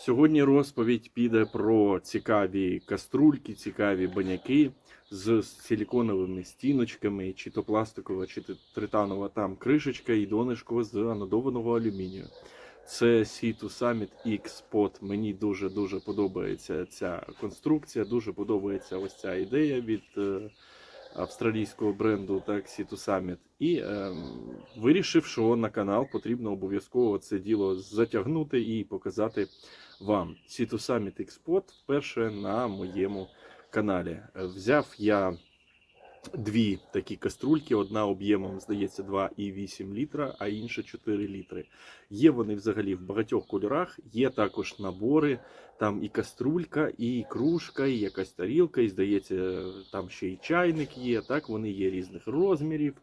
Сьогодні розповідь піде про цікаві каструльки, цікаві баняки з силіконовими стіночками, чи то пластикова, чи то тританова там кришечка і донышко з анодованого алюмінію. Це C2 Summit X Pod. Мені дуже дуже подобається ця конструкція. Дуже подобається ось ця ідея від е, австралійського бренду так, C2 Summit. І е, вирішив, що на канал потрібно обов'язково це діло затягнути і показати вам. C2 Summit X вперше на моєму каналі. Е, Взяв я дві такі каструльки, одна об'ємом, здається, 2,8 літра, а інша 4 літри. Є вони взагалі в багатьох кольорах, є також набори, там і каструлька, і кружка, і якась тарілка, і здається, там ще і чайник є. Так, вони є різних розмірів,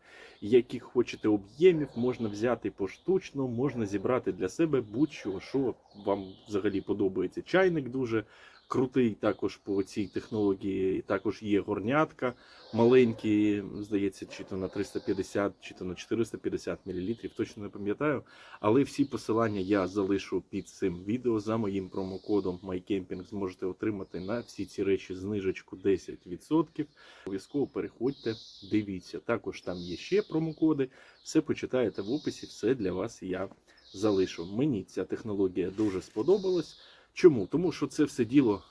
яких хочете об'ємів, можна взяти поштучно, можна зібрати для себе будь-що, що вам взагалі подобається. Чайник дуже крутий також по цій технології. Також є горнятка маленькі, здається, чи то на 350, чи то на 450 мл, точно не пам'ятаю. Але всі посилання я залишу під цим відео за моїм промокодом MyCamping. Зможете отримати на всі ці речі знижечку 10%. Обов'язково переходьте, дивіться. Також там є ще промокоди. Все почитаєте в описі, все для вас я залишу. Мені ця технологія дуже сподобалась. Чому? Тому що це все діло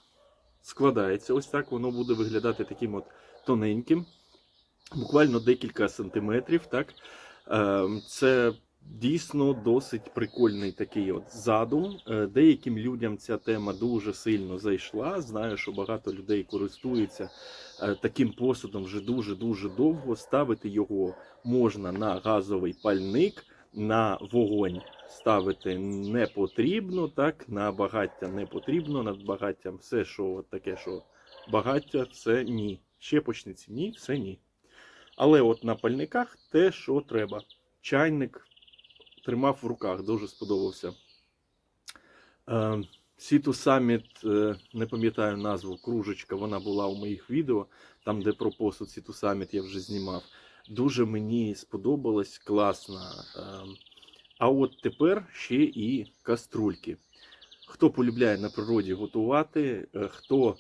складається. Ось так воно буде виглядати таким от тоненьким, буквально декілька сантиметрів. Так? Ем, Це дійсно досить прикольний такий от задум. Е, Деяким людям ця тема дуже сильно зайшла. Знаю, що багато людей користуються е, таким посудом вже дуже-дуже довго. Ставити його можна на газовий пальник, на вогонь ставити не потрібно, так, на багаття не потрібно, над багаттям все, що от таке, що багаття, це ні. Щепочниці ні, все ні. Але от на пальниках те, що треба. Чайник тримав в руках, дуже сподобався. Е, Сіту Саміт, е, не пам'ятаю назву, кружечка, вона була у моїх відео, там, де про посуд Сіту Саміт я вже знімав. Дуже мені сподобалось, класна. Е, А от тепер ще і каструльки. Хто полюбляє на природі готувати, е, хто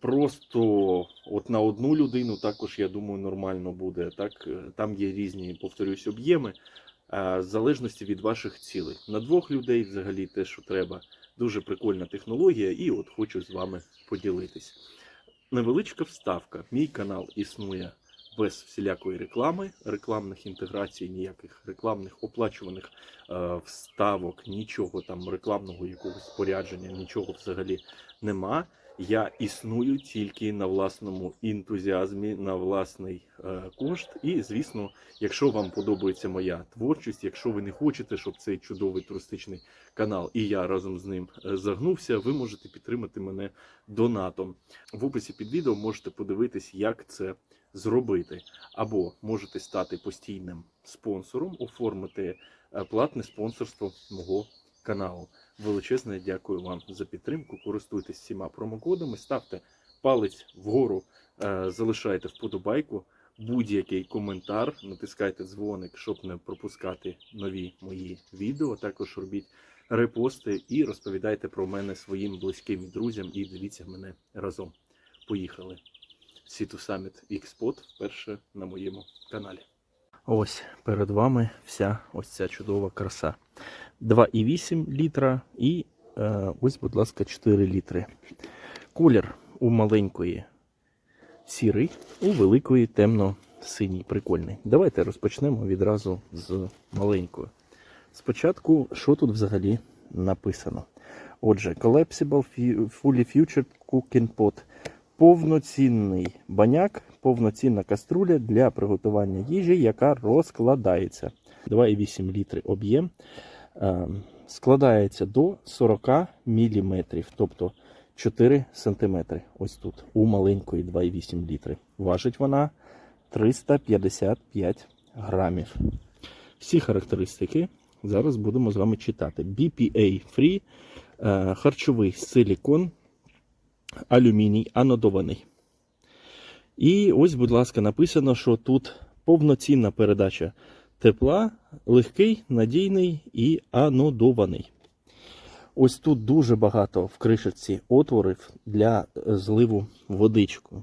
просто от на одну людину, також я думаю, нормально буде. Так, Е, там є різні, повторюсь, об'єми, е, в залежності від ваших цілей. На двох людей взагалі те, що треба. Дуже прикольна технологія, і от хочу з вами поділитись. Невеличка вставка. Мій канал існує без всілякої реклами, рекламних інтеграцій, ніяких рекламних оплачуваних е, вставок, нічого там рекламного якогось спорядження, нічого взагалі нема. Я існую тільки на власному ентузіазмі, на власний е, кошт. І, звісно, якщо вам подобається моя творчість, якщо ви не хочете, щоб цей чудовий туристичний канал і я разом з ним е, загнувся, ви можете підтримати мене донатом. В описі під відео можете подивитись, як це зробити. Або можете стати постійним спонсором, оформити е, платне спонсорство мого каналу. Величезне дякую вам за підтримку. Користуйтесь всіма промокодами, ставте палець вгору, е, залишайте вподобайку, будь-який коментар, натискайте дзвоник, щоб не пропускати нові мої відео. Також робіть репости і розповідайте про мене своїм близьким друзям. І дивіться мене разом. Поїхали! Сіту Summit X-Pod вперше на моєму каналі. Ось перед вами вся ось ця чудова краса. 2,8 літра і е, ось, будь ласка, 4 літри. Колір у маленької сірий, у великої темно-синій. Прикольний. Давайте розпочнемо відразу з маленької. Спочатку, що тут взагалі написано? Отже, Collapsible Fully Futured Cooking Pot. Повноцінний баняк, повноцінна каструля для приготування їжі, яка розкладається. 2,8 літри об'єм. Е, складається до 40 мм, тобто 4 см. Ось тут у маленької 2,8 літри. Важить вона 355 грамів. Всі характеристики зараз будемо з вами читати. BPA Free, е, харчовий силікон, алюміній анодований. І ось, будь ласка, написано, що тут повноцінна передача тепла, легкий, надійний і анодований. Ось тут дуже багато в кришечці отворів для е, зливу водичку.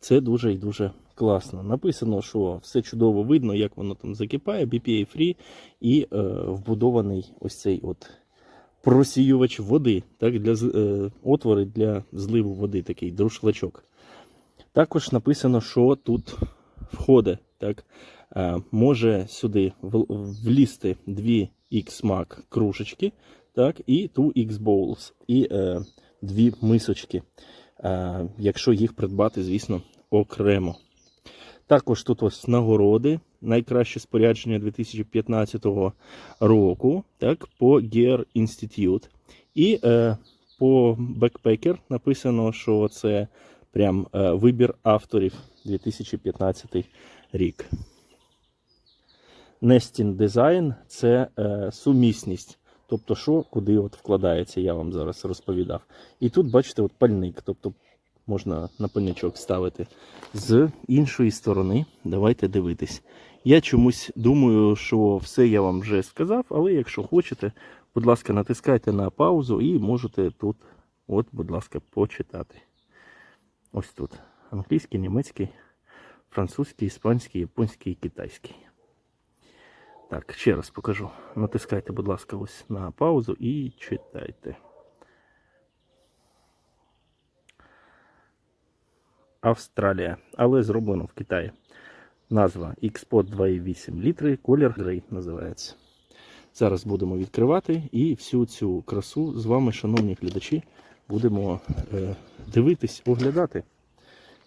Це дуже і дуже класно. Написано, що все чудово видно, як воно там закипає, BPA free і е, вбудований ось цей от просіювач води, так, для, е, отвори для зливу води, такий друшлачок. Також написано, що тут входить, так, е, може сюди влізти дві X-Mac кружечки, так, і 2X Bowls, і е, дві мисочки, е, якщо їх придбати, звісно, окремо. Також тут ось нагороди, найкраще спорядження 2015 року, так, по Gear Institute. І е, по Backpacker написано, що це прям е, вибір авторів 2015 рік. Nesting Design це е, сумісність. Тобто, що куди от вкладається, я вам зараз розповідав. І тут, бачите, от пальник. Тобто можна на пальничок ставити. З іншої сторони, давайте дивитись. Я чомусь думаю, що все я вам вже сказав, але якщо хочете, будь ласка, натискайте на паузу і можете тут, от, будь ласка, почитати. Ось тут. Англійський, німецький, французький, іспанський, японський китайський. Так, ще раз покажу. Натискайте, будь ласка, ось на паузу і читайте. Австралія, але зроблено в Китаї. Назва Xpot 2,8 літри, колір грей називається. Зараз будемо відкривати і всю цю красу з вами, шановні глядачі, будемо е, дивитись, оглядати.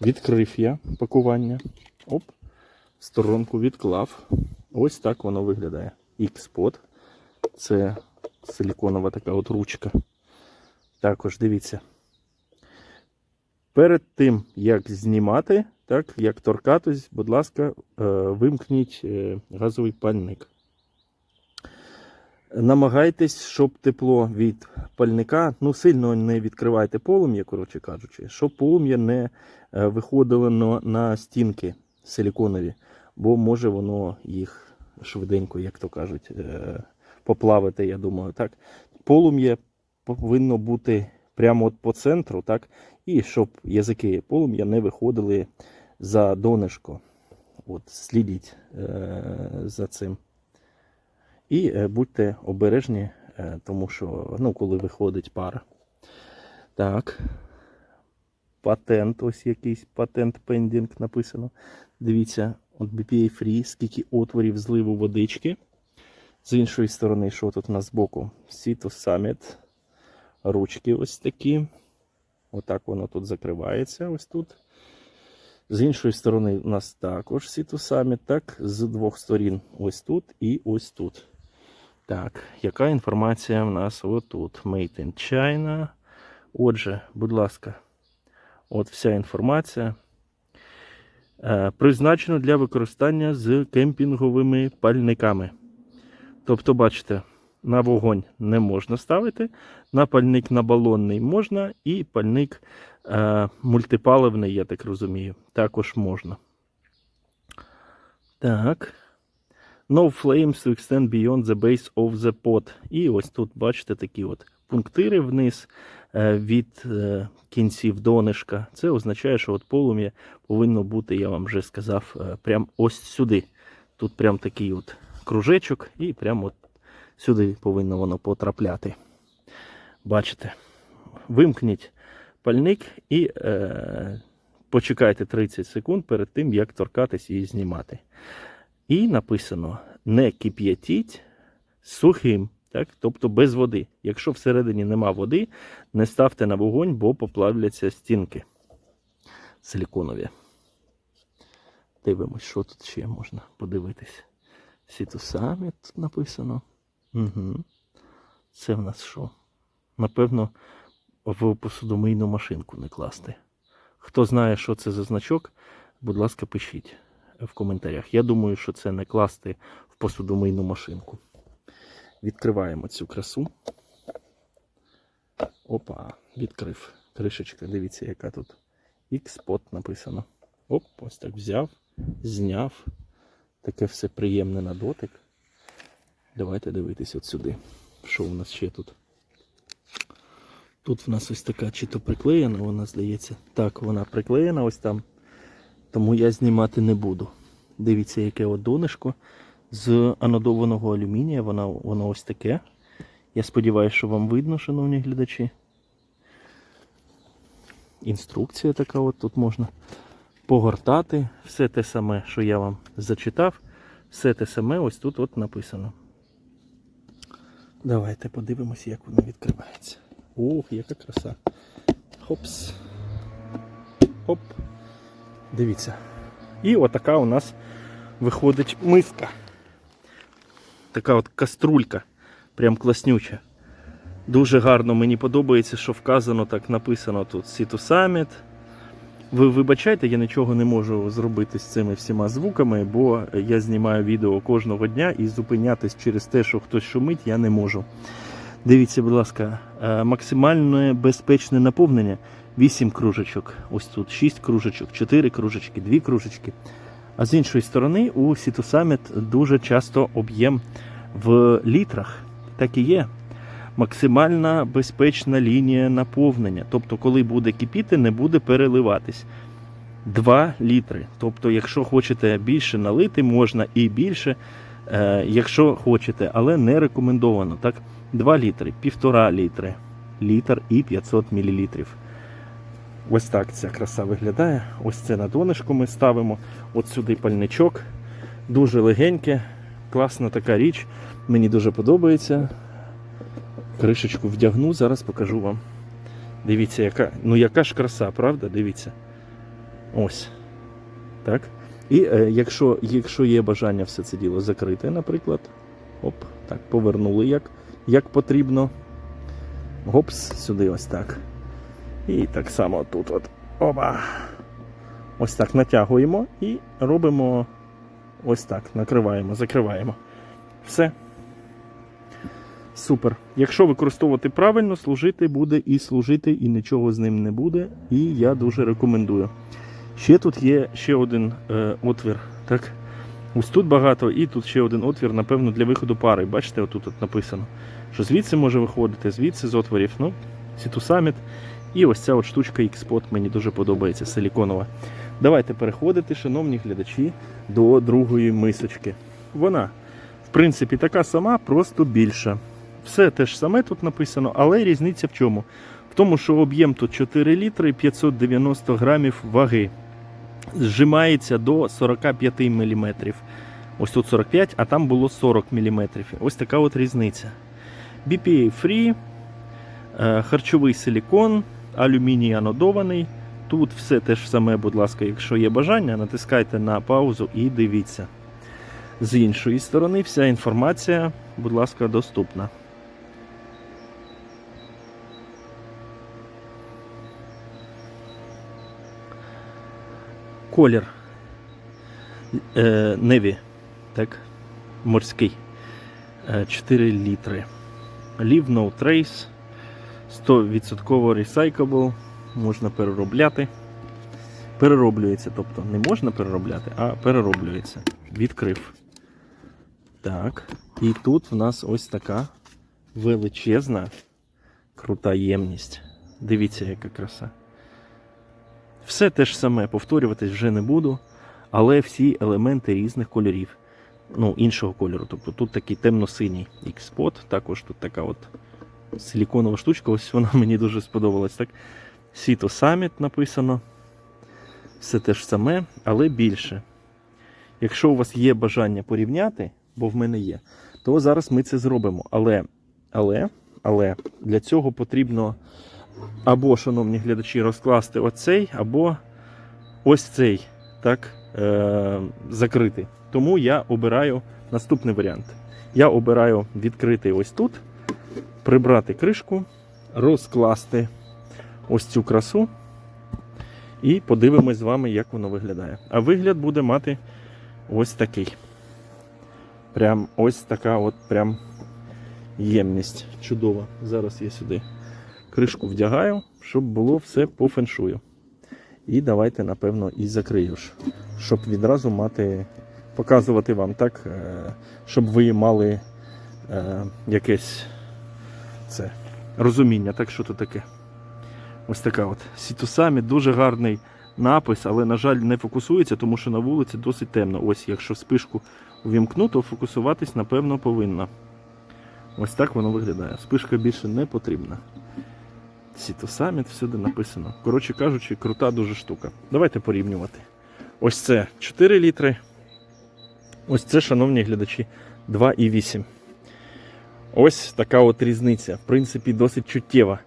Відкрив я пакування. Оп, сторонку відклав. Ось так воно виглядає. Xpot. Це силіконова така от ручка. Також дивіться. Перед тим, як знімати, так, як торкатись, будь ласка, е, вимкніть е, газовий пальник. Намагайтесь, щоб тепло від пальника, ну сильно не відкривайте полум'я, коротше кажучи, щоб полум'я не е, виходило на, стінки силіконові, бо може воно їх швиденько, як то кажуть, поплавити, я думаю. так. Полум'я повинно бути прямо от по центру, так, і щоб язики полум'я не виходили за донышко. От, слідіть е, за цим. І е, будьте обережні, е, тому що ну, коли виходить пара. Так. Патент, ось якийсь патент пендінг написано. Дивіться, от BPA Free, скільки отворів зливу водички. З іншої сторони, що тут у нас збоку? Cito Summit. Ручки ось такі. Отак воно тут закривається. Ось тут. З іншої сторони, у нас також Cito Summit, так, з двох сторін. Ось тут і ось тут. Так, яка інформація в нас отут? Made in China. Отже, будь ласка, от вся інформація. Е, Призначено для використання з кемпінговими пальниками. Тобто, бачите, на вогонь не можна ставити, на пальник на балонний можна, і пальник е, мультипаливний, я так розумію, також можна. Так. No flames to extend beyond the base of the pot. І ось тут, бачите, такі от пунктири вниз е, від е, кінців донишка. Це означає, що от полум'я повинно бути, я вам вже сказав, е, прям ось сюди. Тут прям такий от кружечок, і прямо от сюди повинно воно потрапляти. Бачите, вимкніть пальник і е, почекайте 30 секунд перед тим, як торкатись і знімати. І написано: не кип'ятіть сухим, так? тобто без води. Якщо всередині нема води, не ставте на вогонь, бо поплавляться стінки силіконові. Дивимось, що тут ще можна подивитись. Сітусамі тут написано. Угу. Це в нас що? Напевно, в посудомийну машинку не класти. Хто знає, що це за значок, будь ласка, пишіть в коментарях. Я думаю, що це не класти в посудомийну машинку. Відкриваємо цю красу. Опа, відкрив. Кришечка, дивіться, яка тут X-Pot написано. Оп, ось так взяв, зняв. Таке все приємне на дотик. Давайте дивитись от сюди. Що у нас ще тут? Тут в нас ось така чи то приклеєна, вона здається. Так, вона приклеєна ось там. Тому я знімати не буду. Дивіться, яке от донишко з анодованого алюмінія. Воно, воно ось таке. Я сподіваюся, що вам видно, шановні глядачі. Інструкція така от тут можна погортати. Все те саме, що я вам зачитав, все те саме ось тут от написано. Давайте подивимося, як воно відкривається. Ох, яка краса. Хопс. Хоп. Дивіться. І отака у нас виходить миска. Така от каструлька. Прям класнюча. Дуже гарно мені подобається, що вказано так написано тут Situ Summit. Ви вибачайте, я нічого не можу зробити з цими всіма звуками, бо я знімаю відео кожного дня і зупинятись через те, що хтось шумить, я не можу. Дивіться, будь ласка, е, максимальне безпечне наповнення 8 кружечок. Ось тут 6 кружечок, 4 кружечки, 2 кружечки. А з іншої сторони, у Summit дуже часто об'єм в літрах. Так і є. Максимальна безпечна лінія наповнення. Тобто, коли буде кипіти, не буде переливатись. 2 літри. Тобто, якщо хочете більше налити, можна і більше, е, якщо хочете, але не рекомендовано. Так? 2 літри, 1,5 літри, літр і 500 мл. Ось так ця краса виглядає. Ось це на донышко ми ставимо. От сюди пальничок. Дуже легеньке, класна така річ. Мені дуже подобається. Кришечку вдягну, зараз покажу вам. Дивіться, яка, ну яка ж краса, правда? Дивіться. Ось. Так. І е, якщо, якщо є бажання все це діло закрити, наприклад, оп, так, повернули як, як потрібно. Гопс, сюди ось так. І так само тут от. Оба. Ось так натягуємо і робимо ось так. Накриваємо, закриваємо. Все. Супер. Якщо використовувати правильно, служити буде і служити, і нічого з ним не буде. І я дуже рекомендую. Ще тут є ще один е, отвір. Так? Ось тут багато, і тут ще один отвір, напевно, для виходу пари. Бачите, отут от написано, що звідси може виходити, звідси з отворів. Ну, Summit. І ось ця от штучка X-Spot мені дуже подобається, силіконова. Давайте переходити, шановні глядачі, до другої мисочки. Вона, в принципі, така сама, просто більша. Все те ж саме тут написано, але різниця в чому? В тому, що об'єм тут 4 літри і 590 грамів ваги. Зжимається до 45 мм. Ось тут 45, а там було 40 мм. Ось така от різниця. BPA Free, е, харчовий силікон, алюміній анодований. Тут все те ж саме, будь ласка, якщо є бажання, натискайте на паузу і дивіться. З іншої сторони, вся інформація, будь ласка, доступна. Колір е, Неві, так, морський. Е, 4 літри. Leave no trace. 100% recyclable. Можна переробляти. Перероблюється, тобто не можна переробляти, а перероблюється. Відкрив. Так. І тут в нас ось така величезна, крута ємність. Дивіться, яка краса. Все те ж саме повторюватись вже не буду, але всі елементи різних кольорів. Ну, іншого кольору. Тобто тут такий темно-синій X-Spot, також тут така от силіконова штучка, ось вона мені дуже сподобалась. Так? Sito Summit написано. Все те ж саме, але більше. Якщо у вас є бажання порівняти, бо в мене є, то зараз ми це зробимо. Але, але, але для цього потрібно або, шановні глядачі, розкласти оцей, або ось цей, так, е- закрити. Тому я обираю наступний варіант. Я обираю відкрити ось тут, прибрати кришку, розкласти ось цю красу. І подивимось з вами, як воно виглядає. А вигляд буде мати ось такий. Прям ось така от прям ємність. Чудова. Зараз я сюди кришку вдягаю, щоб було все по феншую. І давайте, напевно, і закрию ж, щоб відразу мати, показувати вам так, е, щоб ви мали е, якесь це розуміння. Так що то таке? Ось така от Сітусамі, дуже гарний напис, але, на жаль, не фокусується, тому що на вулиці досить темно. Ось, якщо спишку увімкну, то фокусуватись, напевно, повинна. Ось так воно виглядає. Спишка більше не потрібна. Сітосаміт всюди написано. Коротше кажучи, крута дуже штука. Давайте порівнювати. Ось це 4 літри. Ось це, шановні глядачі, 2,8. Ось така от різниця. В принципі, досить чуттєва.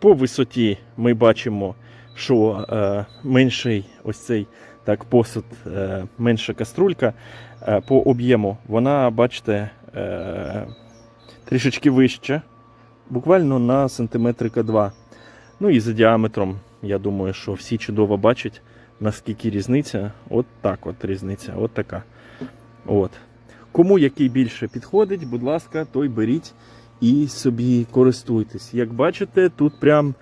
По висоті ми бачимо, що е, менший ось цей так, посуд, е, менша каструлька. Е, по об'єму вона, бачите, е, трішечки вища, буквально на сантиметрика 2. Ну і за діаметром, я думаю, що всі чудово бачать, наскільки різниця. От так от різниця, от така. От. Кому який більше підходить, будь ласка, той беріть і собі користуйтесь. Як бачите, тут прям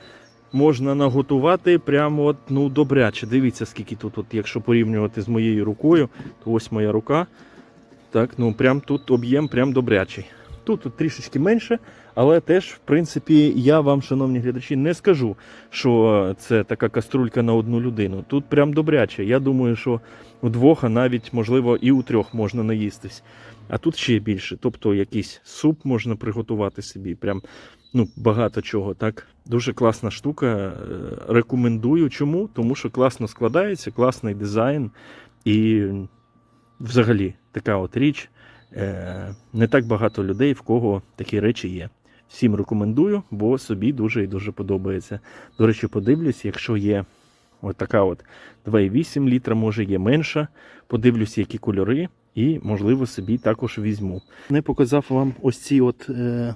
можна наготувати прямо от, ну, добряче. Дивіться, скільки тут, от, якщо порівнювати з моєю рукою, то ось моя рука. Так, ну прям тут об'єм прям добрячий. Тут, трішечки менше, але теж, в принципі, я вам, шановні глядачі, не скажу, що це така каструлька на одну людину. Тут прям добряче. Я думаю, що у двох, а навіть, можливо, і у трьох можна наїстись. А тут ще більше. Тобто якийсь суп можна приготувати собі. Прям ну, багато чого. Так? Дуже класна штука. е, Рекомендую. Чому? Тому що класно складається, класний дизайн. І взагалі така от річ. Е, Не так багато людей, в кого такі речі є. Всім рекомендую, бо собі дуже і дуже подобається. До речі, подивлюсь, якщо є от така от 2,8 літра, може є менша. Подивлюсь, які кольори, і, можливо, собі також візьму. Не показав вам ось ці от е,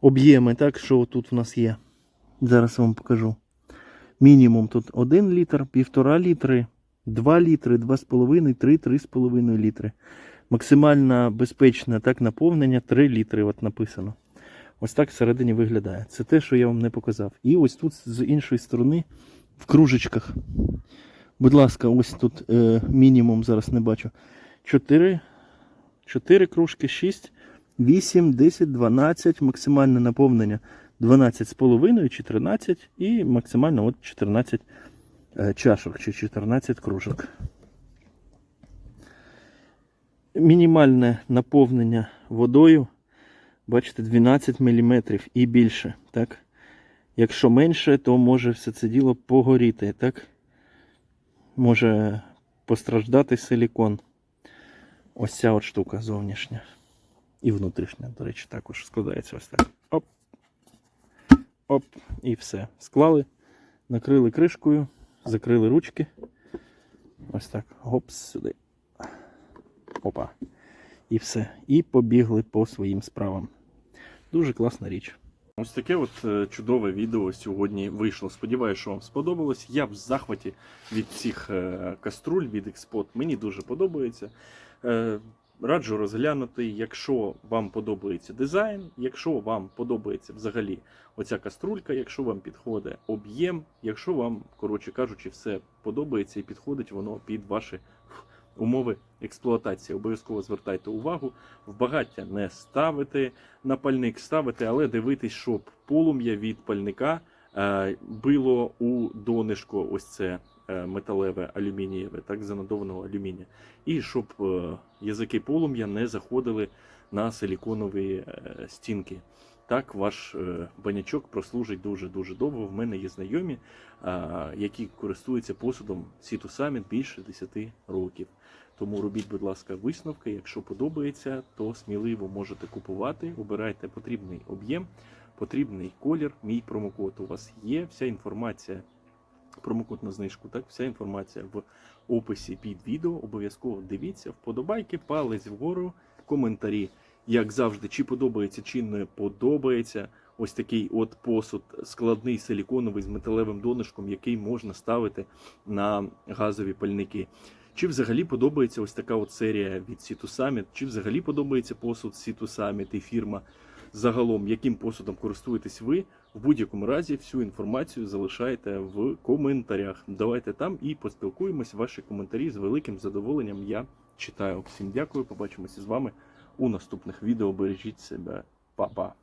об'єми, так, що тут в нас є. Зараз вам покажу. Мінімум тут 1 літр, 1,5 літри, 2 літри, 2,5, 3, 3,5 літри. Максимально безпечне так, наповнення 3 літри, от написано. Ось так всередині виглядає. Це те, що я вам не показав. І ось тут з іншої сторони, в кружечках. Будь ласка, ось тут е, мінімум зараз не бачу. 4, 4 кружки, 6, 8, 10, 12, максимальне наповнення 12,5 чи 13 і максимально от 14 е, чашок чи 14 кружок. Мінімальне наповнення водою, бачите, 12 мм і більше. Так? Якщо менше, то може все це діло погоріти. Так? Може постраждати силікон. Ось ця от штука зовнішня. І внутрішня, до речі, також складається ось так. Оп. Оп. І все. Склали, накрили кришкою, закрили ручки. Ось так. Гопс сюди. Опа. І все. І побігли по своїм справам. Дуже класна річ. Ось таке от е, чудове відео сьогодні вийшло. Сподіваюся, що вам сподобалось. Я в захваті від всіх е, каструль, від експот. Мені дуже подобається. Е, Раджу розглянути, якщо вам подобається дизайн, якщо вам подобається взагалі оця каструлька, якщо вам підходить об'єм, якщо вам, коротше кажучи, все подобається і підходить воно під ваші умови експлуатації. Обов'язково звертайте увагу, в багаття не ставити на пальник ставити, але дивитись, щоб полум'я від пальника е, било у донишко, ось це е, металеве алюмінієве, так занадованого алюмінія. І щоб е, язики полум'я не заходили на силіконові стінки. Так, ваш банячок прослужить дуже-дуже довго. В мене є знайомі, які користуються посудом Сіту Summit більше 10 років. Тому робіть, будь ласка, висновки. Якщо подобається, то сміливо можете купувати. Обирайте потрібний об'єм, потрібний колір. Мій промокод у вас є. Вся інформація, промокод на знижку, так, вся інформація в описі під відео. Обов'язково дивіться, вподобайки, палець вгору, коментарі. Як завжди, чи подобається, чи не подобається. Ось такий от посуд складний силіконовий з металевим донишком, який можна ставити на газові пальники. Чи взагалі подобається ось така от серія від Situ Summit, чи взагалі подобається посуд Situ Summit і фірма загалом, яким посудом користуєтесь ви? В будь-якому разі всю інформацію залишайте в коментарях. Давайте там і поспілкуємось. Ваші коментарі з великим задоволенням я читаю. Всім дякую. Побачимося з вами у наступних відео. Бережіть себе, Па-па.